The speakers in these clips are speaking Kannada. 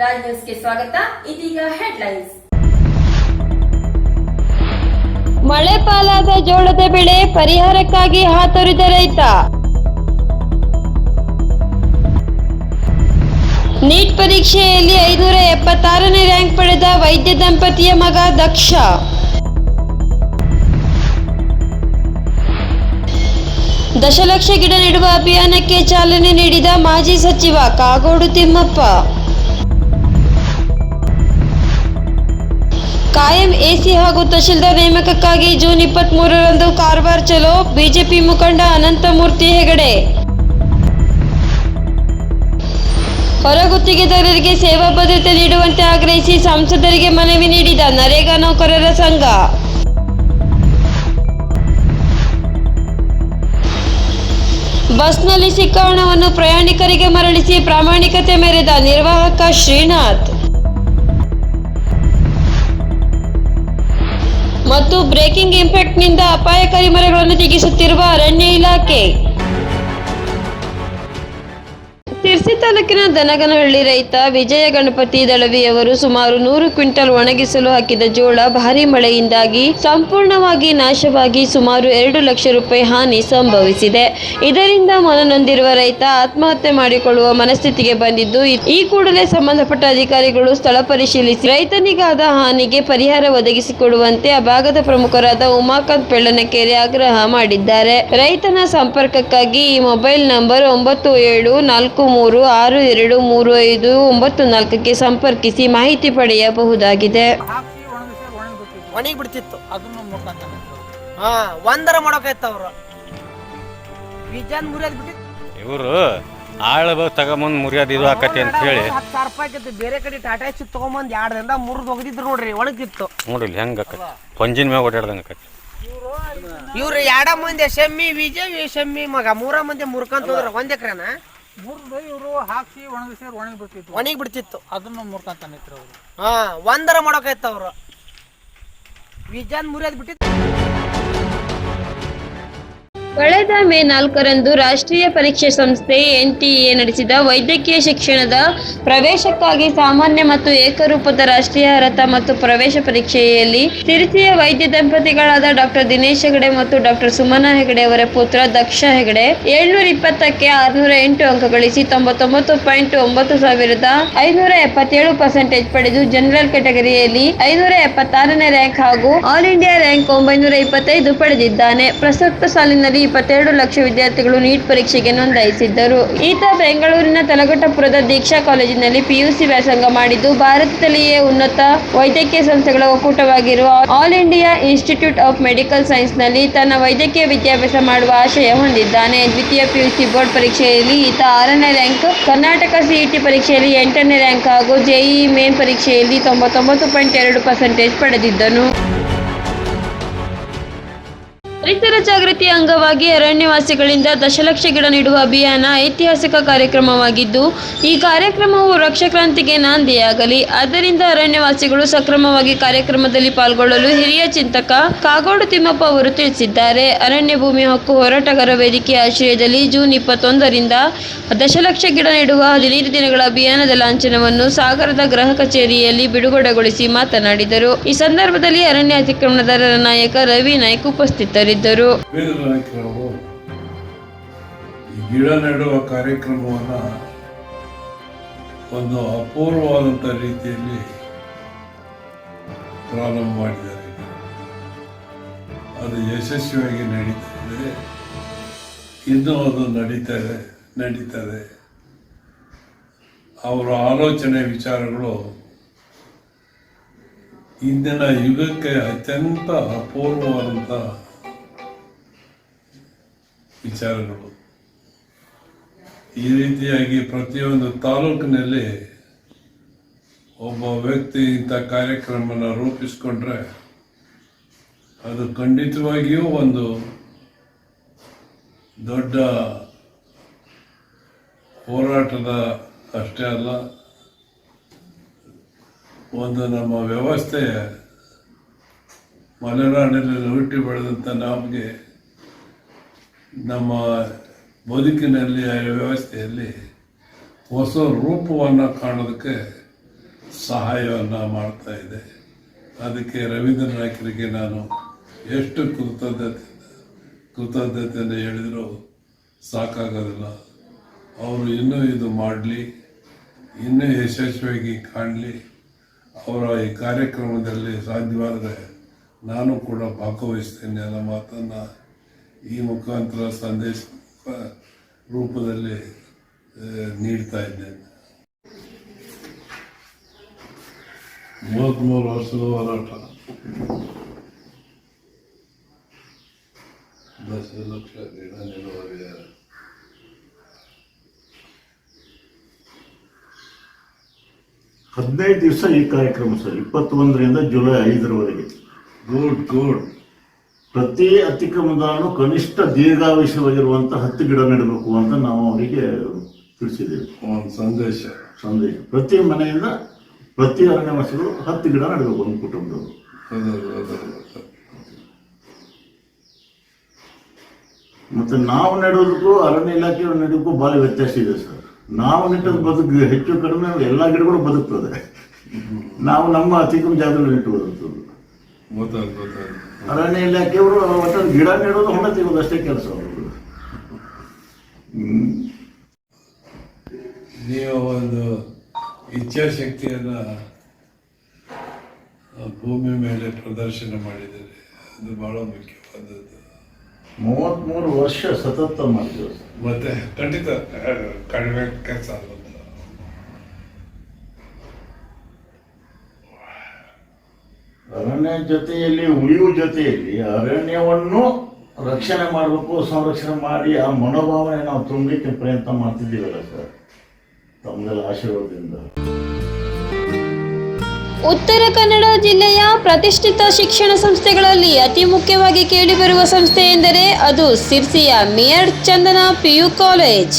ರಾಜ್ ಸ್ವಾಗತ. ಇದೀಗ ಹೆಡ್ಲೈನ್ಸ್. ಮಳೆ ಪಾಲಾದ ಜೋಳದ ಬೆಳೆ ಪರಿಹಾರಕ್ಕಾಗಿ ಹಾತೊರೆದ ರೈತ. ನೀಟ್ ಪರೀಕ್ಷೆಯಲ್ಲಿ ಐನೂರ ಎಪ್ಪತ್ತಾರನೇ ರ್ಯಾಂಕ್ ಪಡೆದ ವೈದ್ಯ ದಂಪತಿಯ ಮಗ ದಕ್ಷ. ದಶಲಕ್ಷ ಗಿಡ ನೆಡುವ ಅಭಿಯಾನಕ್ಕೆ ಚಾಲನೆ ನೀಡಿದ ಮಾಜಿ ಸಚಿವ ಕಾಗೋಡು ತಿಮ್ಮಪ್ಪ. ಕಾಯಂ ಎಸಿ ಹಾಗೂ ತಹಶೀಲ್ದಾರ್ ನೇಮಕಕ್ಕಾಗಿ ಜೂನ್ ಇಪ್ಪತ್ತ್ ಮೂರರಂದು ಕಾರವಾರ ಚಲೋ ಬಿಜೆಪಿ ಮುಖಂಡ ಅನಂತಮೂರ್ತಿ ಹೆಗಡೆ. ಹೊರಗುತ್ತಿಗೆದಾರರಿಗೆ ಸೇವಾ ಭದ್ರತೆ ನೀಡುವಂತೆ ಆಗ್ರಹಿಸಿ ಸಂಸದರಿಗೆ ಮನವಿ ನೀಡಿದ ನರೇಗಾ ನೌಕರರ ಸಂಘ. ಬಸ್ನಲ್ಲಿ ಸಿಕ್ಕ ಹಣವನ್ನು ಪ್ರಯಾಣಿಕರಿಗೆ ಮರಳಿಸಿ ಪ್ರಾಮಾಣಿಕತೆ ಮೆರೆದ ನಿರ್ವಾಹಕ ಶ್ರೀನಾಥ್. ಮತ್ತು ಬ್ರೇಕಿಂಗ್ ಇಂಪ್ಯಾಕ್ಟ್ನಿಂದ ಅಪಾಯಕಾರಿ ಮರಗಳನ್ನು ತೆಗೆಸುತ್ತಿರುವ ಅರಣ್ಯ ಇಲಾಖೆ. ಸಿರ್ಸಿ ತಾಲೂಕಿನ ದನಗನಹಳ್ಳಿ ರೈತ ವಿಜಯ ಗಣಪತಿ ದಳವಿಯವರು ಸುಮಾರು ನೂರು ಕ್ವಿಂಟಲ್ ಒಣಗಿಸಲು ಹಾಕಿದ ಜೋಳ ಭಾರಿ ಮಳೆಯಿಂದಾಗಿ ಸಂಪೂರ್ಣವಾಗಿ ನಾಶವಾಗಿ ಸುಮಾರು ಎರಡು ಲಕ್ಷ ರೂಪಾಯಿ ಹಾನಿ ಸಂಭವಿಸಿದೆ. ಇದರಿಂದ ಮನನೊಂದಿರುವ ರೈತ ಆತ್ಮಹತ್ಯೆ ಮಾಡಿಕೊಳ್ಳುವ ಮನಸ್ಥಿತಿಗೆ ಬಂದಿದ್ದು, ಈ ಕೂಡಲೇ ಸಂಬಂಧಪಟ್ಟ ಅಧಿಕಾರಿಗಳು ಸ್ಥಳ ಪರಿಶೀಲಿಸಿ ರೈತನಿಗಾದ ಹಾನಿಗೆ ಪರಿಹಾರ ಒದಗಿಸಿಕೊಡುವಂತೆ ಆ ಭಾಗದ ಪ್ರಮುಖರಾದ ಉಮಾಕಾಂತ್ ಬೆಳ್ಳನಕೆರೆ ಆಗ್ರಹ ಮಾಡಿದ್ದಾರೆ. ರೈತನ ಸಂಪರ್ಕಕ್ಕಾಗಿ ಈ ಮೊಬೈಲ್ ನಂಬರ್ ಒಂಬತ್ತು ಏಳು ನಾಲ್ಕು ಮೂರು ಆರು ಎರಡು ಮೂರು ಐದು ಒಂಬತ್ತು ನಾಲ್ಕಕ್ಕೆ ಸಂಪರ್ಕಿಸಿ ಮಾಹಿತಿ ಪಡೆಯಬಹುದಾಗಿದೆ. ಹಾಕಿ ಒಣಗಿಸಿ ಒಣಗಿ ಬಿಟ್ಟಿದ್ವಿ ಒಣಗಿ ಬಿಡ್ತಿತ್ತು. ಅದನ್ನು ಮುಖಾಂತರ ಹಾ ಒಂದರ ಮಾಡೋಕಾಯ್ತ ಅವ್ರು. ವಿಜನ್ ಮುರಿಯೋದ್ ಬಿಟ್ಟಿತ್ತು ಇವರು ಆಳ ತಗೊಂಬಂದು ಮುರಿಯೋದು ಇದು ಆಕತಿ ಅಂತ ಹೇಳಿ. ಹತ್ತು ಸಾವಿರ ರೂಪಾಯಿ ಆಕೈತಿ. ಬೇರೆ ಕಡೆ ಟಾಟಾ ಹೆಚ್ಚು ತಗೊಂಬಂದ್ ಎರಡರಿಂದ ಮುರಿದು ಹೋಗಿದ್ರು ನೋಡ್ರಿ ಒಣಗಿತ್ತು. ನೋಡಿಲ್ಲ ಹೆಂಗೆ ಆಕತಿ? ಪಂಜಿನ ಮ್ಯಾಗ ಓಡಾಡ್ದಂಗೆ ಆಕತಿ. ಇವ್ರು ಎರಡ ಮಂದಿ ಶಮ್ಮಿ ವಿಜಯ್ ಶಮ್ಮಿ ಮಗ. ಮೂರ ಮಂದಿ ಮುರ್ಕಂತ ಹೋದ್ರ ಒಂದ್ ಎಕರೆನ? ಮುರಿದು ಇವರು ಹಾಕಿ ಒಣಗಿಸಿ ಒಣಗಿ ಬಿಡ್ತಿತ್ತು. ಒಣಗಿ ಬಿಡ್ತಿತ್ತು. ಅದನ್ನು ಮುರ್ಕಂತ ನಿಂತ್ರು ಅವರು. ಹಾ ಒಂದರ ಮಾಡೋಕಾಯ್ತ ಅವ್ರು. ವಿಜನ್ ಮುರಿಯೋದ್ ಬಿಟ್ಟಿತ್ತು. ಕಳೆದ ಮೇ ನಾಲ್ಕರಂದು ರಾಷ್ಟ್ರೀಯ ಪರೀಕ್ಷೆ ಸಂಸ್ಥೆ ಎನ್ಟಿಎ ನಡೆಸಿದ ವೈದ್ಯಕೀಯ ಶಿಕ್ಷಣದ ಪ್ರವೇಶಕ್ಕಾಗಿ ಸಾಮಾನ್ಯ ಮತ್ತು ಏಕರೂಪದ ರಾಷ್ಟ್ರೀಯ ಅರ್ಹತಾ ಮತ್ತು ಪ್ರವೇಶ ಪರೀಕ್ಷೆಯಲ್ಲಿ ತಿರುಚಿಯ ವೈದ್ಯ ದಂಪತಿಗಳಾದ ಡಾಕ್ಟರ್ ದಿನೇಶ್ ಹೆಗಡೆ ಮತ್ತು ಡಾಕ್ಟರ್ ಸುಮನಾ ಹೆಗಡೆ ಅವರ ಪುತ್ರ ದಕ್ಷ ಹೆಗಡೆ ಏಳ್ನೂರ ಇಪ್ಪತ್ತಕ್ಕೆ ಆರುನೂರ ಎಂಟು ಅಂಕ ಗಳಿಸಿ ತೊಂಬತ್ತೊಂಬತ್ತು ಪಾಯಿಂಟ್ ಒಂಬತ್ತು ಸಾವಿರದ ಐನೂರ ಎಪ್ಪತ್ತೇಳು ಪರ್ಸೆಂಟೇಜ್ ಪಡೆದು ಜನರಲ್ ಕೆಟಗರಿಯಲ್ಲಿ ಐನೂರ ಎಪ್ಪತ್ತಾರನೇ ರ್ಯಾಂಕ್ ಹಾಗೂ ಆಲ್ ಇಂಡಿಯಾ ರ್ಯಾಂಕ್ ಒಂಬೈನೂರ ಇಪ್ಪತ್ತೈದು ಪಡೆದಿದ್ದಾನೆ. ಪ್ರಸಕ್ತ ಸಾಲಿನಲ್ಲಿ ಇಪ್ಪತ್ತೆರಡು ಲಕ್ಷ ವಿದ್ಯಾರ್ಥಿಗಳು ನೀಟ್ ಪರೀಕ್ಷೆಗೆ ನೋಂದಾಯಿಸಿದ್ದರು. ಈತ ಬೆಂಗಳೂರಿನ ತಲಘಟ್ಟಪುರದ ದೀಕ್ಷಾ ಕಾಲೇಜಿನಲ್ಲಿ ಪಿಯುಸಿ ವ್ಯಾಸಂಗ ಮಾಡಿದ್ದು, ಭಾರತದಲ್ಲಿಯೇ ಉನ್ನತ ವೈದ್ಯಕೀಯ ಸಂಸ್ಥೆಗಳ ಒಕ್ಕೂಟವಾಗಿರುವ all India institute of medical ಸೈನ್ಸ್ನಲ್ಲಿ ತನ್ನ ವೈದ್ಯಕೀಯ ವಿದ್ಯಾಭ್ಯಾಸ ಮಾಡುವ ಆಶಯ ಹೊಂದಿದ್ದಾನೆ. ದ್ವಿತೀಯ ಪಿಯುಸಿ ಬೋರ್ಡ್ ಪರೀಕ್ಷೆಯಲ್ಲಿ ಈತ ಆರನೇ ರ್ಯಾಂಕ್, ಕರ್ನಾಟಕ ಸಿಇಟಿ ಪರೀಕ್ಷೆಯಲ್ಲಿ ಎಂಟನೇ ರ್ಯಾಂಕ್ ಹಾಗೂ ಜೆಇಇ ಮೇನ್ ಪರೀಕ್ಷೆಯಲ್ಲಿ ತೊಂಬತ್ತೊಂಬತ್ತು ಪಾಯಿಂಟ್ ಎರಡು ಪರ್ಸೆಂಟೇಜ್ ಪಡೆದಿದ್ದನು. ಪರಿಸರ ಜಾಗೃತಿ ಅಂಗವಾಗಿ ಅರಣ್ಯವಾಸಿಗಳಿಂದ ದಶಲಕ್ಷ ಗಿಡ ನೆಡುವ ಅಭಿಯಾನ ಐತಿಹಾಸಿಕ ಕಾರ್ಯಕ್ರಮವಾಗಿದ್ದು, ಈ ಕಾರ್ಯಕ್ರಮವು ರಕ್ಷಕ್ರಾಂತಿಗೆ ನಾಂದಿಯಾಗಲಿ. ಆದ್ದರಿಂದ ಅರಣ್ಯವಾಸಿಗಳು ಸಕ್ರಮವಾಗಿ ಕಾರ್ಯಕ್ರಮದಲ್ಲಿ ಪಾಲ್ಗೊಳ್ಳಲು ಹಿರಿಯ ಚಿಂತಕ ಕಾಗೋಡು ತಿಮ್ಮಪ್ಪ ಅವರು ತಿಳಿಸಿದ್ದಾರೆ. ಅರಣ್ಯ ಭೂಮಿ ಹಕ್ಕು ಹೋರಾಟಗಾರ ವೇದಿಕೆ ಆಶ್ರಯದಲ್ಲಿ ಜೂನ್ ಇಪ್ಪತ್ತೊಂದರಿಂದ ದಶಲಕ್ಷ ಗಿಡ ನೆಡುವ ಹದಿನೈದು ದಿನಗಳ ಅಭಿಯಾನದ ಲಾಂಛನವನ್ನು ಸಾಗರದ ಗೃಹ ಕಚೇರಿಯಲ್ಲಿ ಬಿಡುಗಡೆಗೊಳಿಸಿ ಮಾತನಾಡಿದರು. ಈ ಸಂದರ್ಭದಲ್ಲಿ ಅರಣ್ಯ ಅತಿಕ್ರಮಣದಾರರ ನಾಯಕ ರವಿ ನಾಯ್ಕ್ ಉಪಸ್ಥಿತರಿದ್ದರು ಈ ಗಿಡ ನೆಡುವ ಕಾರ್ಯಕ್ರಮವನ್ನು ಒಂದು ಅಪೂರ್ವವಾದಂಥ ರೀತಿಯಲ್ಲಿ ಪ್ರಾರಂಭ ಮಾಡಿದ್ದಾರೆ. ಅದು ಯಶಸ್ವಿಯಾಗಿ ನಡೀತದೆ. ಇನ್ನೂ ಅದು ನಡೀತಾರೆ ನಡೀತದೆ. ಅವರ ಆಲೋಚನೆ ವಿಚಾರಗಳು ಇಂದಿನ ಯುಗಕ್ಕೆ ಅತ್ಯಂತ ಅಪೂರ್ವವಾದಂಥ ವಿಚಾರಗಳು. ಈ ರೀತಿಯಾಗಿ ಪ್ರತಿಯೊಂದು ತಾಲೂಕಿನಲ್ಲಿ ಒಬ್ಬ ವ್ಯಕ್ತಿ ಇಂಥ ಕಾರ್ಯಕ್ರಮನ ರೂಪಿಸ್ಕೊಂಡ್ರೆ ಅದು ಖಂಡಿತವಾಗಿಯೂ ಒಂದು ದೊಡ್ಡ ಹೋರಾಟದ ಅಷ್ಟೇ ಅಲ್ಲ, ಒಂದು ನಮ್ಮ ವ್ಯವಸ್ಥೆ ಮಲೆನಾಡಿನಲ್ಲಿ ಹುಟ್ಟಿ ಬೆಳೆದಂಥ ನಮಗೆ ನಮ್ಮ ಬದುಕಿನಲ್ಲಿ ವ್ಯವಸ್ಥೆಯಲ್ಲಿ ಹೊಸ ರೂಪವನ್ನು ಕಾಣೋದಕ್ಕೆ ಸಹಾಯವನ್ನು ಮಾಡ್ತಾ ಇದೆ. ಅದಕ್ಕೆ ರವೀಂದ್ರ ನಾಯ್ಕರಿಗೆ ನಾನು ಎಷ್ಟು ಕೃತಜ್ಞತೆ, ಕೃತಜ್ಞತೆಯನ್ನು ಹೇಳಿದರೂ ಸಾಕಾಗೋದಿಲ್ಲ. ಅವರು ಇನ್ನೂ ಇದು ಮಾಡಲಿ, ಇನ್ನೂ ಯಶಸ್ವಿಯಾಗಿ ಕಾಣಲಿ. ಅವರ ಈ ಕಾರ್ಯಕ್ರಮದಲ್ಲಿ ಸಾಧ್ಯವಾದರೆ ನಾನು ಕೂಡ ಭಾಗವಹಿಸ್ತೇನೆ ಅನ್ನೋ ಮಾತನ್ನು ಈ ಮುಖಾಂತರ ಸಂದೇಶ ರೂಪದಲ್ಲಿ ನೀಡ್ತಾ ಇದ್ದೇನೆ. ಮೂವತ್ತ್ಮೂರು ವರ್ಷದ ಹೋರಾಟ. ದಶಲಕ್ಷ ಗಿಡ ನಿಲುವರಿಯ ಹದಿನೈದು ದಿವಸ ಈ ಕಾರ್ಯಕ್ರಮ ಸರ್ ಇಪ್ಪತ್ತೊಂದರಿಂದ ಜುಲೈ ಐದರವರೆಗೆ. Good good. ಪ್ರತಿ ಅತಿಕ್ರಮದಾರನು ಕನಿಷ್ಠ ದೀರ್ಘಾವಶ್ಯವಾಗಿರುವಂತ ಹತ್ತು ಗಿಡ ನೆಡಬೇಕು ಅಂತ ನಾವು ಅವರಿಗೆ ತಿಳಿಸಿದ್ದೇವೆ. ಒಂದು ಸಂದೇಶ. ಸಂದೇಶ. ಪ್ರತಿ ಮನೆಯಿಂದ ಪ್ರತಿ ಅರಣ್ಯವಾಸಿಗಳು ಹತ್ತು ಗಿಡ ನೆಡಬೇಕು ಒಂದು ಕುಟುಂಬದವರು. ಮತ್ತೆ ನಾವು ನೆಡೋದಕ್ಕೂ ಅರಣ್ಯ ಇಲಾಖೆ ನೆಡೋಕ್ಕೂ ಭಾಳ ವ್ಯತ್ಯಾಸ ಇದೆ ಸರ್. ನಾವು ನೆಟ್ಟದ್ದು ಬದುಕು ಹೆಚ್ಚು ಕಡಿಮೆ ಎಲ್ಲ ಗಿಡಗಳು ಬದುಕ್ತದೆ. ನಾವು ನಮ್ಮ ಅತಿಕ್ರಮ ಜಾಗದಲ್ಲಿ ನೆಟ್ಟು ಬದುಕ್ತದೆ ಗೊತ್ತಾಯ್ತು ಗೊತ್ತಾಯ್ತು. ಅರಣ್ಯ ಇಲಾಖೆಯವರು ಒಟ್ಟು ಗಿಡ ನೆಡೋದು ಹೊಣೆ ತೆಗೋದು ಅಷ್ಟೇ ಕೆಲಸ ಅವರು ನೀವು ಒಂದು ಇಚ್ಛಾಶಕ್ತಿಯನ್ನು ಭೂಮಿ ಮೇಲೆ ಪ್ರದರ್ಶನ ಮಾಡಿದರೆ ಅದು ಬಹಳ ಮುಖ್ಯವಾದದ್ದು. ಮೂವತ್ಮೂರು ವರ್ಷ ಸತತ ಮಾಡಿದ್ರು ಮತ್ತೆ ಖಂಡಿತ ಕಡಿಮೆ ಕೆಲಸ ಅಲ್ಲ. ಅರಣ್ಯ ಜೊತೆಯಲ್ಲಿ ಉಳಿಯುವ ಜೊತೆಯಲ್ಲಿ ಅರಣ್ಯವನ್ನು ರಕ್ಷಣೆ ಮಾಡಬೇಕು, ಸಂರಕ್ಷಣೆ ಮಾಡಿ ಆ ಮನೋಭಾವನೆ ನಾವು ತುಂಬಲಿಕ್ಕೆ ಪ್ರಯತ್ನ ಮಾಡ್ತಿದ್ದೀವಲ್ಲ ಸರ್. ತಮ್ಮದೆಲ್ಲ ಆಶೀರ್ವಾದದಿಂದ. ಉತ್ತರ ಕನ್ನಡ ಜಿಲ್ಲೆಯ ಪ್ರತಿಷ್ಠಿತ ಶಿಕ್ಷಣ ಸಂಸ್ಥೆಗಳಲ್ಲಿ ಅತಿ ಮುಖ್ಯವಾಗಿ ಕೇಳಿಬರುವ ಸಂಸ್ಥೆ ಎಂದರೆ ಅದು ಸಿರ್ಸಿಯ mayor Chandana PU college.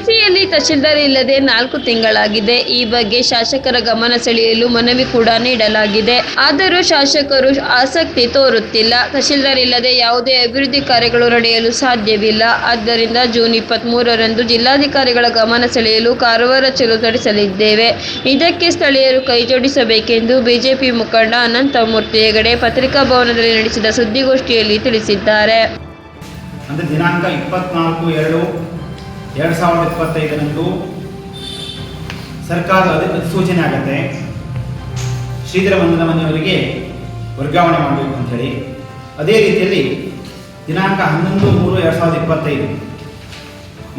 ಸಿರಿಸಿಯಲ್ಲಿ tahsildar ಇಲ್ಲದೆ ನಾಲ್ಕು ತಿಂಗಳಾಗಿದೆ. ಈ ಬಗ್ಗೆ ಶಾಸಕರ ಗಮನ ಸೆಳೆಯಲು ಮನವಿ ಕೂಡ ನೀಡಲಾಗಿದೆ. ಆದರೂ ಶಾಸಕರು ಆಸಕ್ತಿ ತೋರುತ್ತಿಲ್ಲ. ತಹಶೀಲ್ದಾರ್ ಇಲ್ಲದೆ ಯಾವುದೇ ಅಭಿವೃದ್ಧಿ ಕಾರ್ಯಗಳು ನಡೆಯಲು ಸಾಧ್ಯವಿಲ್ಲ. ಆದ್ದರಿಂದ ಜೂನ್ ಇಪ್ಪತ್ತ್ ಮೂರರಂದು ಜಿಲ್ಲಾಧಿಕಾರಿಗಳ ಗಮನ ಸೆಳೆಯಲು ಕಾರವಾರ ಚಲೋ ನಡೆಸಲಿದ್ದೇವೆ ಇದಕ್ಕೆ ಸ್ಥಳೀಯರು ಕೈಜೋಡಿಸಬೇಕೆಂದು ಬಿಜೆಪಿ ಮುಖಂಡ ಅನಂತಮೂರ್ತಿ ಹೆಗಡೆ ಪತ್ರಿಕಾ ಭವನದಲ್ಲಿ ನಡೆಸಿದ ಸುದ್ದಿಗೋಷ್ಠಿಯಲ್ಲಿ ತಿಳಿಸಿದ್ದಾರೆ. ಎರಡು ಸಾವಿರದ ಇಪ್ಪತ್ತೈದರಂದು ಸರ್ಕಾರದ ಅಧಿ ಅಧಿಸೂಚನೆ ಆಗುತ್ತೆ. ಶ್ರೀಧರ ವಂದನ ಮನೆಯವರಿಗೆ ವರ್ಗಾವಣೆ ಮಾಡಬೇಕು ಅಂಥೇಳಿ. ಅದೇ ರೀತಿಯಲ್ಲಿ ದಿನಾಂಕ ಹನ್ನೊಂದು ಮೂರು ಎರಡು ಸಾವಿರದ ಇಪ್ಪತ್ತೈದು.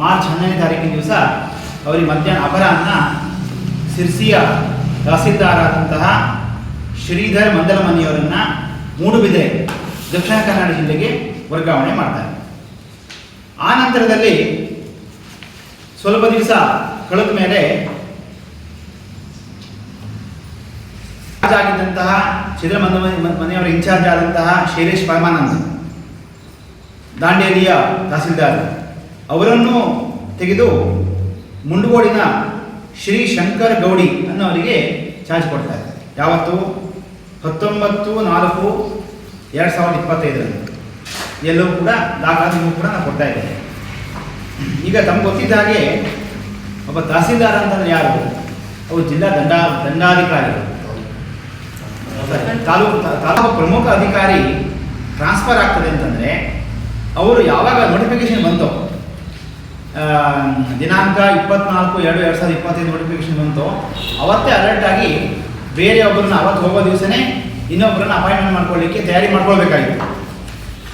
ಮಾರ್ಚ್ ಹನ್ನೊಂದನೇ ತಾರೀಕಿನ ದಿವಸ ಅವರಿಗೆ ಮಧ್ಯಾಹ್ನ ಅಪರಾಹ್ನ ಸಿರ್ಸಿಯ ತಹಸೀಲ್ದಾರಾದಂತಹ ಶ್ರೀಧರ್ ಮಂದಲಮನಿಯವರನ್ನ ಮೂಡುಬಿದೆ ದಕ್ಷಿಣ ಕನ್ನಡ ಜಿಲ್ಲೆಗೆ ವರ್ಗಾವಣೆ ಮಾಡ್ತಾರೆ. ಆ ನಂತರದಲ್ಲಿ ಸ್ವಲ್ಪ ದಿವಸ ಕಳೆದ ಮೇಲೆ ಆಗಿದ್ದಂತಹ ಚಿದ್ರ ಮನೆಯವರ ಇನ್ಚಾರ್ಜ್ ಆದಂತಹ ಶೈಲೇಶ್ ಪರಮಾನಂದ್, ದಾಂಡೇಲಿಯ ತಹಸೀಲ್ದಾರ್, ಅವರನ್ನು ತೆಗೆದು ಮುಂಡಗೋಡಿನ ಶ್ರೀ ಶಂಕರ್ ಗೌಡಿ ಅನ್ನೋರಿಗೆ ಚಾರ್ಜ್ ಕೊಡ್ತಾರೆ ಯಾವತ್ತು? ಹತ್ತೊಂಬತ್ತು ನಾಲ್ಕು ಎರಡು ಸಾವಿರದ ಇಪ್ಪತ್ತೈದರಲ್ಲಿ ಎಲ್ಲವೂ ಕೂಡ ದಾಖಲಾತಿ ಕೂಡ ನಾನು ಕೊಡ್ತಾ ಇದ್ದೇನೆ ಈಗ ತಮ್ಗೆ ಗೊತ್ತಿದ್ದ ಹಾಗೆ ಒಬ್ಬ ತಹಸೀಲ್ದಾರ್ ಅಂತಂದ್ರೆ ಯಾರು? ಅವರು ಜಿಲ್ಲಾ ದಂಡ ದಂಡಾಧಿಕಾರಿ ತಾಲೂಕು ತಾಲೂಕು ಪ್ರಮುಖ ಅಧಿಕಾರಿ ಟ್ರಾನ್ಸ್ಫರ್ ಆಗ್ತದೆ ಅಂತಂದರೆ ಅವರು ಯಾವಾಗ ನೋಟಿಫಿಕೇಶನ್ ಬಂತು ದಿನಾಂಕ ಇಪ್ಪತ್ನಾಲ್ಕು ಎರಡು ಎರಡು ಸಾವಿರದ ಇಪ್ಪತ್ತೈದು ನೋಟಿಫಿಕೇಶನ್ ಬಂತು ಅವತ್ತೇ ಅಲರ್ಟ್ ಆಗಿ ಬೇರೆ ಒಬ್ಬರನ್ನ ಅವತ್ತು ಹೋಗೋ ದಿವಸನೇ ಇನ್ನೊಬ್ಬರನ್ನ ಅಪಾಯಿಂಟ್ಮೆಂಟ್ ಮಾಡ್ಕೊಳ್ಳಿಕ್ಕೆ ತಯಾರಿ ಮಾಡ್ಕೊಳ್ಬೇಕಾಗಿತ್ತು.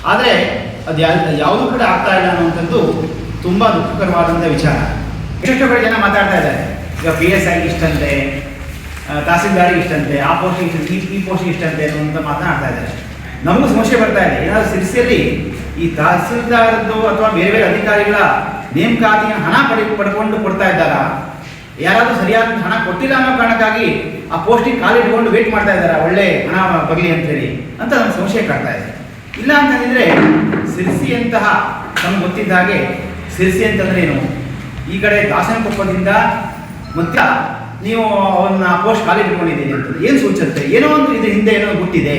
ಆದರೆ ಅದು ಯಾವುದು ಯಾವುದೂ ಕೂಡ ಆಗ್ತಾ ಇಲ್ಲ ಅನ್ನುವಂಥದ್ದು ತುಂಬ ದುಃಖಕರವಾದಂಥ ವಿಚಾರ. ಎಷ್ಟೆಷ್ಟೋ ಕಡೆ ಜನ ಮಾತಾಡ್ತಾ ಇದ್ದಾರೆ. ಈಗ ಪಿ ಎಸ್ ಐಗೆ ಇಷ್ಟಂತೆ ತಹಸೀಲ್ದಾರಿಗೆ ಇಷ್ಟಂತೆ, ಆ ಪೋಸ್ಟಿಗೆ ಇಷ್ಟ ಈ ಪೋಸ್ಟಿಗೆ ಇಷ್ಟಂತೆ ಅನ್ನುವಂಥ ಮಾತನಾಡ್ತಾ ಇದ್ದಾರೆ. ನಮಗೂ ಸಮಸ್ಯೆ ಬರ್ತಾ ಇದೆ. ಏನಾದರೂ ಸಿರಿಸಿಯಲ್ಲಿ ಈ ತಹಸೀಲ್ದಾರದ್ದು ಅಥವಾ ಬೇರೆ ಬೇರೆ ಅಧಿಕಾರಿಗಳ ನೇಮಕಾತಿಯ ಹಣ ಪಡಿ, ಪಡ್ಕೊಂಡು ಕೊಡ್ತಾ ಇದ್ದಾರಾ ಯಾರಾದರೂ ಸರಿಯಾದ ಹಣ ಕೊಟ್ಟಿಲ್ಲ ಅನ್ನೋ ಕಾರಣಕ್ಕಾಗಿ ಆ ಪೋಸ್ಟಿಗೆ ಕಾಲಿಟ್ಕೊಂಡು ವೇಟ್ ಮಾಡ್ತಾ ಇದ್ದಾರೆ. ಒಳ್ಳೆ ಹಣ ಬರಲಿ ಅಂತೇಳಿ. ಅಂತ ನಮ್ಗೆ ಸಂಶಯ ಕಾಡ್ತಾ ಇದೆ. ಇಲ್ಲ ಅಂತಂದಿದ್ರೆ ಸಿರಿಸಿಯಂತಹ ನಮ್ಗೆ ಗೊತ್ತಿದ್ದ ಹಾಗೆ ಸಿರಿಸಿ ಅಂತಂದ್ರೆ ಏನು? ಈ ಕಡೆ ದಾಸನಕೊಪ್ಪದಿಂದ ಮತ್ತೆ ನೀವು ಅವನ್ನ ಪೋಸ್ಟ್ ಖಾಲಿ ಇಟ್ಕೊಂಡಿದ್ದೀನಿ ಅಂತ ಏನು ಸೂಚಿಸುತ್ತೆ ಏನೋ ಒಂದು ಇದು ಹಿಂದೆ ಏನೋ ಗುಟ್ಟಿದೆ.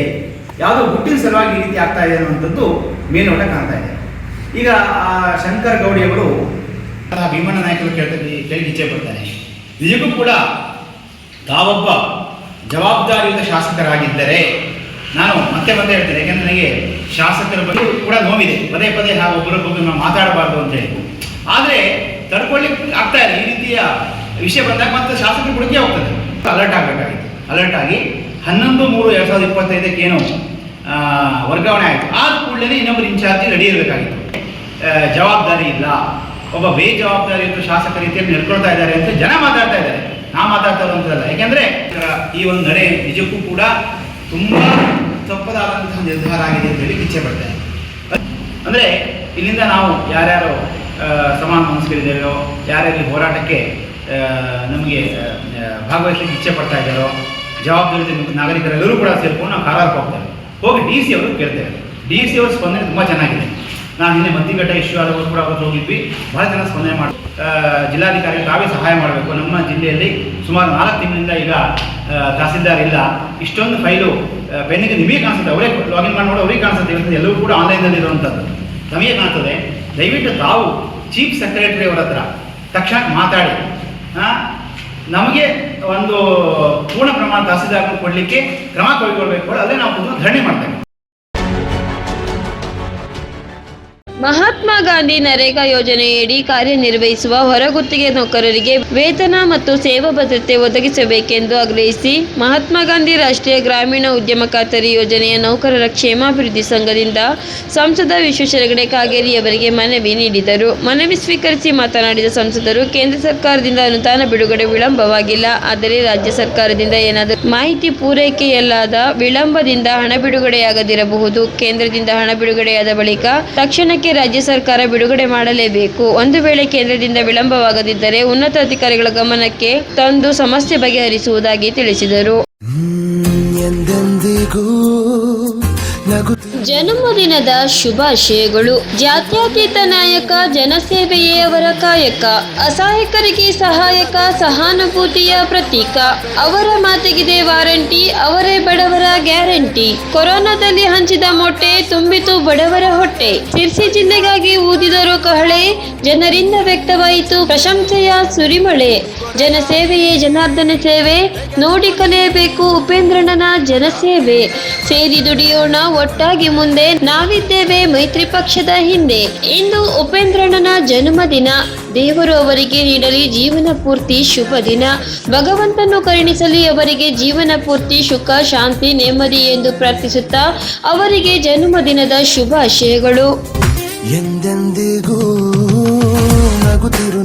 ಯಾವುದೋ ಗುಟ್ಟಿನ ಸಲುವಾಗಿ ಈ ರೀತಿ ಆಗ್ತಾ ಇದೆ ಅನ್ನುವಂಥದ್ದು ಮೇಲ್ನೋಟ ಕಾಣ್ತಾ ಇದೆ. ಈಗ ಆ ಶಂಕರ್ ಗೌಡಿಯವರು ಭೀಮಣ್ಣ ನಾಯಕರು ಕೇಳ್ತಾರೆ ಕೇಳಿ ಇಚ್ಛೆ ಬರ್ತಾರೆ ನಿಜಕ್ಕೂ ಕೂಡ ತಾವೊಬ್ಬ ಜವಾಬ್ದಾರಿಯುತ ಶಾಸಕರಾಗಿದ್ದರೆ ನಾನು ಮತ್ತೆ ಮತ್ತೆ ಹೇಳ್ತೇನೆ, ಯಾಕಂದ್ರೆ ನನಗೆ ಶಾಸಕರ ಬಗ್ಗೆ ಕೂಡ ನೋವಿದೆ. ಪದೇ ಪದೇ ನಾವು ಒಬ್ಬರ ಬಗ್ಗೆ ನಾವು ಮಾತಾಡಬಾರ್ದು ಅಂತ ಹೇಳಿ. ಆದರೆ ತಡ್ಕೊಳ್ಳಿಕ್ಕೆ ಆಗ್ತಾ ಇಲ್ಲ. ಈ ರೀತಿಯ ವಿಷಯ ಬಂದಾಗ ಮತ್ತೆ ಶಾಸಕರು ಹುಡುಕಿ ಹೋಗ್ತದೆ ಅಲರ್ಟ್ ಆಗಬೇಕಾಗಿತ್ತು. ಅಲರ್ಟ್ ಆಗಿ ಹನ್ನೊಂದು ಮೂರು ಎರಡು ಸಾವಿರದ ಇಪ್ಪತ್ತೈದಕ್ಕೆ ಏನು ವರ್ಗಾವಣೆ ಆಯಿತು. ಆದ ಕೂಡಲೇ ಇನ್ನೊಬ್ಬರು ಇನ್ಚಾರ್ಜಿ ರೆಡಿ ಇರಬೇಕಾಗಿತ್ತು. ಜವಾಬ್ದಾರಿ ಇಲ್ಲ. ಒಬ್ಬ ಬೇಜವಾಬ್ದಾರಿಯುತ ಶಾಸಕ ರೀತಿಯಲ್ಲಿ ನಡ್ಕೊಳ್ತಾ ಇದ್ದಾರೆ ಅಂತ ಜನ ಮಾತಾಡ್ತಾ ಇದ್ದಾರೆ. ನಾ ಮಾತಾಡ್ತಾ ಇರುವಂಥದ್ದಲ್ಲ. ಯಾಕೆಂದರೆ ಈ ಒಂದು ನಡೆ ನಿಜಕ್ಕೂ ಕೂಡ ತುಂಬಾ ತಪ್ಪದಾದಂತಹ ನಿರ್ಧಾರ ಆಗಿದೆ ಅಂತ ಹೇಳಿ ಇಚ್ಛೆ ಪಡ್ತೇನೆ ಅಂದ್ರೆ ಇಲ್ಲಿಂದ ನಾವು ಯಾರ್ಯಾರು ಸಮಾನ ಮನಸ್ಸುಗಳಿದ್ದೇವೆಯೋ ಯಾರ್ಯಾರು ಹೋರಾಟಕ್ಕೆ ನಮಗೆ ಭಾಗವಹಿಸಲಿಕ್ಕೆ ಇಚ್ಛೆ ಪಡ್ತಾ ಇದ್ದಾರೋ ಜವಾಬ್ದಾರಿ ನಾಗರಿಕರೆಲ್ಲರೂ ಕೂಡ ಸೇರ್ಕೊಂಡು ನಾವು ಕಾರಾರಕ್ಕೆ ಹೋಗ್ತೇವೆ ಹೋಗಿ ಡಿ ಸಿ ಅವರು ಕೇಳ್ತೇವೆ ಡಿ ಸಿ ಅವರ ಸ್ಪಂದನೆ ತುಂಬ ಚೆನ್ನಾಗಿದೆ. ನಾನು ನಿನ್ನೆ ಮತ್ತಿಘಟ್ಟ ಇಶ್ಯೂ ಆದವರು ಕೂಡ ಅವತ್ತು ಹೋಗಿದ್ವಿ. ಬಹಳ ಜನ ಸ್ಪಂದನೆ ಮಾಡಿ ಜಿಲ್ಲಾಧಿಕಾರಿ ತಾವೇ ಸಹಾಯ ಮಾಡಬೇಕು. ನಮ್ಮ ಜಿಲ್ಲೆಯಲ್ಲಿ ಸುಮಾರು ನಾಲ್ಕು ತಿಂಗಳಿಂದ ಈಗ ತಹಸೀಲ್ದಾರ್ ಇಲ್ಲ. ಇಷ್ಟೊಂದು ಫೈಲು ಬೆನ್ನಿಗೆ ನಿಮಗೆ ಕಾಣಿಸುತ್ತೆ. ಅವರೇ ಲಾಗಿನ್ ಮಾಡಿ ನೋಡಿ ಅವರಿಗೆ ಕಾಣಿಸುತ್ತೆ. ಇವತ್ತು ಎಲ್ಲವೂ ಕೂಡ ಆನ್ಲೈನಲ್ಲಿ ಇರುವಂಥದ್ದು. ನಮಗೆ ಕಾಣ್ತದೆ, ದಯವಿಟ್ಟು ತಾವು ಚೀಫ್ ಸೆಕ್ರೆಟರಿ ಅವರ ಹತ್ರ ತಕ್ಷಣ ಮಾತಾಡಿ. ನಮಗೆ ಒಂದು ಪೂರ್ಣ ಪ್ರಮಾಣ ತಹಸೀಲ್ದಾರ್ ಕೊಡಲಿಕ್ಕೆ ಕ್ರಮ ಕೈಗೊಳ್ಳಬೇಕು ಅಲ್ಲೇ ನಾವು ಧರಣಿ ಮಾಡ್ತೇವೆ. ಮಹಾತ್ಮ ಗಾಂಧಿ ನರೇಗಾ ಯೋಜನೆಯಡಿ ಕಾರ್ಯನಿರ್ವಹಿಸುವ ಹೊರಗುತ್ತಿಗೆ ನೌಕರರಿಗೆ ವೇತನ ಮತ್ತು ಸೇವಾ ಭದ್ರತೆ ಒದಗಿಸಬೇಕೆಂದು ಆಗ್ರಹಿಸಿ ಮಹಾತ್ಮ ಗಾಂಧಿ ರಾಷ್ಟ್ರೀಯ ಗ್ರಾಮೀಣ ಉದ್ಯಮ ಖಾತರಿ ಯೋಜನೆಯ ನೌಕರರ ಕ್ಷೇಮಾಭಿವೃದ್ಧಿ ಸಂಘದಿಂದ ಸಂಸದ ವಿಶ್ವೇಶ್ವರ ಹೆಗಡೆ ಕಾಗೇರಿಯವರಿಗೆ ಮನವಿ ನೀಡಿದರು. ಮನವಿ ಸ್ವೀಕರಿಸಿ ಮಾತನಾಡಿದ ಸಂಸದರು, ಕೇಂದ್ರ ಸರ್ಕಾರದಿಂದ ಅನುದಾನ ಬಿಡುಗಡೆ ವಿಳಂಬವಾಗಿಲ್ಲ. ಆದರೆ ರಾಜ್ಯ ಸರ್ಕಾರದಿಂದ ಏನಾದರೂ ಮಾಹಿತಿ ಪೂರೈಕೆಯಲ್ಲಾದ ವಿಳಂಬದಿಂದ ಹಣ ಬಿಡುಗಡೆಯಾಗದಿರಬಹುದು. ಕೇಂದ್ರದಿಂದ ಹಣ ಬಿಡುಗಡೆಯಾದ ಬಳಿಕ ತಕ್ಷಣಕ್ಕೆ ರಾಜ್ಯ ಸರ್ಕಾರ ಬಿಡುಗಡೆ ಮಾಡಲೇಬೇಕು. ಒಂದು ವೇಳೆ ಕೇಂದ್ರದಿಂದ ವಿಳಂಬವಾಗದಿದ್ದರೆ ಉನ್ನತ ಅಧಿಕಾರಿಗಳ ಗಮನಕ್ಕೆ ತಂದು ಸಮಸ್ಯೆ ಬಗೆಹರಿಸುವುದಾಗಿ ತಿಳಿಸಿದರು. ಜನ್ಮದಿನದ ಶುಭಾಶಯಗಳು. ಜಾತ್ಯತೀತ ನಾಯಕ, ಜನಸೇವೆಯೇ ಅವರ ಕಾಯಕ, ಅಸಹಾಯಕರಿಗೆ ಸಹಾಯಕ, ಸಹಾನುಭೂತಿಯ ಪ್ರತೀಕ. ಅವರ ಮಾತಿಗಿದೆ ವಾರಂಟಿ, ಅವರೇ ಬಡವರ ಗ್ಯಾರಂಟಿ. ಕೊರೋನಾದಲ್ಲಿ ಹಂಚಿದ ಮೊಟ್ಟೆ ತುಂಬಿತು ಬಡವರ ಹೊಟ್ಟೆ. ಸಿರ್ಸಿ ಜಿಲ್ಲೆಗಾಗಿ ಊದಿದರು ಕಹಳೆ, ಜನರಿಂದ ವ್ಯಕ್ತವಾಯಿತು ಪ್ರಶಂಸೆಯ ಸುರಿಮಳೆ. ಜನಸೇವೆಯೇ ಜನಾರ್ದನ ಸೇವೆ, ನೋಡಿ ಕಲಿಯಬೇಕು ಉಪೇಂದ್ರಣ್ಣನ ಜನಸೇವೆ. ಸೇರಿ ದುಡಿಯೋಣ ಒಟ್ಟಾಗಿ ಮುಂದೆ ನಾವಿದ್ದೇವೆ ಮೈತ್ರಿ ಪಕ್ಷದ ಹಿಂದೆ. ಇಂದು ಉಪೇಂದ್ರಣ್ಣನ ಜನ್ಮದಿನ ದೇವರು ಅವರಿಗೆ ನೀಡಲಿ ಜೀವನ ಪೂರ್ತಿ ಶುಭ ದಿನ. ಭಗವಂತನು ಕರುಣಿಸಲಿ ಅವರಿಗೆ ಜೀವನ ಪೂರ್ತಿ ಸುಖ, ಶಾಂತಿ, ನೆಮ್ಮದಿ ಎಂದು ಪ್ರಾರ್ಥಿಸುತ್ತಾ ಅವರಿಗೆ ಜನ್ಮದಿನದ ಶುಭಾಶಯಗಳು. ಎಂದೆಂದಿಗೂ ನಗುತ್ತಿರು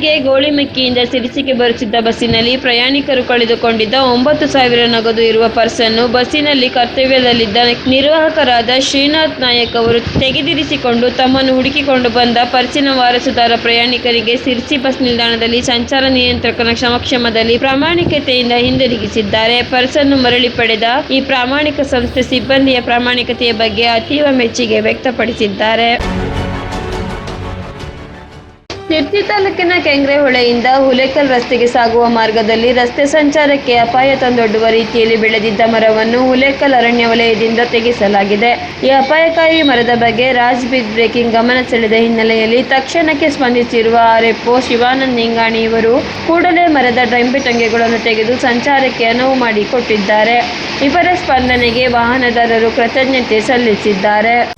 ಬೆಳಗ್ಗೆ ಗೋಳಿಮಕ್ಕಿಯಿಂದ ಸಿರಿಸಿಗೆ ಬರುತ್ತಿದ್ದ ಬಸ್ಸಿನಲ್ಲಿ ಪ್ರಯಾಣಿಕರು ಕಳೆದುಕೊಂಡಿದ್ದ ಒಂಬತ್ತು ಸಾವಿರ ನಗದು ಇರುವ ಪರ್ಸನ್ನು ಬಸ್ಸಿನಲ್ಲಿ ಕರ್ತವ್ಯದಲ್ಲಿದ್ದ ನಿರ್ವಾಹಕರಾದ ಶ್ರೀನಾಥ್ ನಾಯಕ್ ಅವರು ತೆಗೆದಿರಿಸಿಕೊಂಡು ತಮ್ಮನ್ನು ಹುಡುಕಿಕೊಂಡು ಬಂದ ಪರ್ಸಿನ ವಾರಸುದಾರ ಪ್ರಯಾಣಿಕರಿಗೆ ಸಿರಿಸಿ ಬಸ್ ನಿಲ್ದಾಣದಲ್ಲಿ ಸಂಚಾರ ನಿಯಂತ್ರಕನ ಸಮಕ್ಷಮದಲ್ಲಿ ಪ್ರಾಮಾಣಿಕತೆಯಿಂದ ಹಿಂದಿರುಗಿಸಿದ್ದಾರೆ. ಪರ್ಸನ್ನು ಮರಳಿ ಪಡೆದ ಈ ಪ್ರಾಮಾಣಿಕ ಸಂಸ್ಥೆ ಸಿಬ್ಬಂದಿಯ ಪ್ರಾಮಾಣಿಕತೆಯ ಬಗ್ಗೆ ಅತೀವ ಮೆಚ್ಚುಗೆ ವ್ಯಕ್ತಪಡಿಸಿದ್ದಾರೆ. ಸಿರ್ಸಿ ತಾಲೂಕಿನ ಕೆಂಗ್ರೆ ಹೊಳೆಯಿಂದ ಹುಲೇಕಲ್ ರಸ್ತೆಗೆ ಸಾಗುವ ಮಾರ್ಗದಲ್ಲಿ ರಸ್ತೆ ಸಂಚಾರಕ್ಕೆ ಅಪಾಯ ತಂದೊಡ್ಡುವ ರೀತಿಯಲ್ಲಿ ಬೆಳೆದಿದ್ದ ಮರವನ್ನು ಹುಲೇಕಲ್ ಅರಣ್ಯ ವಲಯದಿಂದ ತೆಗೆಸಲಾಗಿದೆ. ಈ ಅಪಾಯಕಾರಿ ಮರದ ಬಗ್ಗೆ ರಾಜ್ ಬಿಗ್ ಬ್ರೇಕಿಂಗ್ ಗಮನ ಸೆಳೆದ ಹಿನ್ನೆಲೆಯಲ್ಲಿ ತಕ್ಷಣಕ್ಕೆ ಸ್ಪಂದಿಸಿರುವ ಆರ್ಎಫ್ಒ ಶಿವಾನಂದ್ ನಿಂಗಾಣಿ ಇವರು ಕೂಡಲೇ ಮರದ ಟೊಂಗೆಗಳನ್ನು ತೆಗೆದು ಸಂಚಾರಕ್ಕೆ ಅನುವು ಮಾಡಿಕೊಟ್ಟಿದ್ದಾರೆ. ಇವರ ಸ್ಪಂದನೆಗೆ ವಾಹನದಾರರು ಕೃತಜ್ಞತೆ ಸಲ್ಲಿಸಿದ್ದಾರೆ.